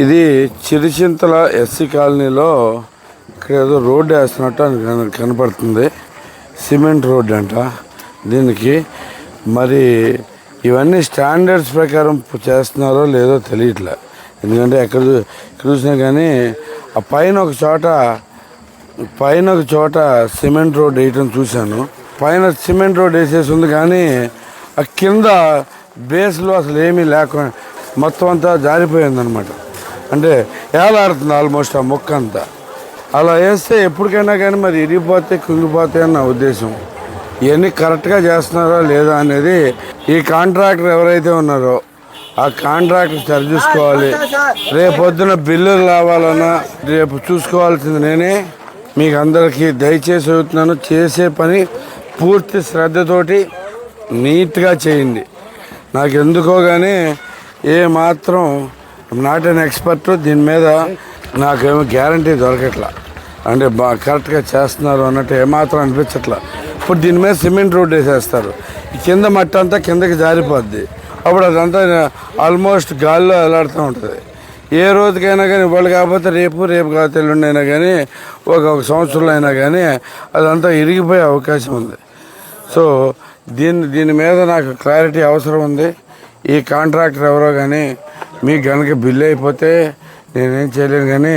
ఇది చిరుచింతల ఎస్సీ కాలనీలో ఇక్కడ ఏదో రోడ్డు వేస్తున్నట్టు కనపడుతుంది. సిమెంట్ రోడ్డు అంట దీనికి. మరి ఇవన్నీ స్టాండర్డ్స్ ప్రకారం చేస్తున్నారో లేదో తెలియట్లే. ఎందుకంటే ఎక్కడ చూసినా కానీ ఆ పైన ఒక చోట పైన ఒక చోట సిమెంట్ రోడ్ వేయటం చూశాను. పైన సిమెంట్ రోడ్ వేసేసి ఉంది కానీ ఆ కింద బేస్లో అసలు ఏమీ లేకుండా మొత్తం అంతా జారిపోయిందనమాట అంటే ఏలాడుతుంది ఆల్మోస్ట్ ఆ మొక్క అంతా అలా వేస్తే ఎప్పటికైనా కానీ మరి ఇరిగిపోతే కుంగిపోతే అని నా ఉద్దేశం. ఇవన్నీ కరెక్ట్గా చేస్తున్నారా లేదా అనేది ఈ కాంట్రాక్టర్ ఎవరైతే ఉన్నారో ఆ కాంట్రాక్టర్ సరి చూసుకోవాలి. రేపు పొద్దున బిల్లులు రావాలన్నా రేపు చూసుకోవాల్సింది నేనే. మీకు అందరికీ దయచేసి అవుతున్నాను చేసే పని పూర్తి శ్రద్ధతోటి నీట్గా చేయండి. నాకు ఎందుకో కానీ ఏ మాత్రం నాట్ అన్ ఎక్స్పర్ట్ దీని మీద నాకేమో గ్యారంటీ దొరకట్లా. అంటే బా కరెక్ట్గా చేస్తున్నారు అన్నట్టు ఏమాత్రం అనిపించట్లా. ఇప్పుడు దీని మీద సిమెంట్ రోడ్ వేసేస్తారు. కింద మట్టి అంతా కిందకి జారిపోద్ది. అప్పుడు అదంతా ఆల్మోస్ట్ గాల్లో ఎలాడుతూ ఉంటుంది. ఏ రోజుకైనా కానీ ఇవాళ కాకపోతే రేపు రేపు కాకపోతే ఎల్లుండి అయినా కానీ ఒక ఒక సంవత్సరంలో అయినా కానీ అదంతా ఇరిగిపోయే అవకాశం ఉంది. సో దీని దీని మీద నాకు క్లారిటీ అవసరం ఉంది. ఈ కాంట్రాక్టర్ ఎవరో కానీ మీకు కనుక బిల్ అయిపోతే నేనేం చేయలేను కానీ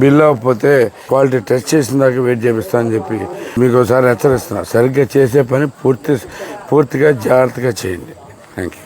బిల్ అవ్వకపోతే క్వాలిటీ టెస్ట్ చేసిన దాకా వెయిట్ చేపిస్తా అని చెప్పి మీకు ఒకసారి హెచ్చరిస్తున్నా. సరిగ్గా చేసే పని పూర్తి పూర్తిగా జాగ్రత్తగా చేయండి. Thank you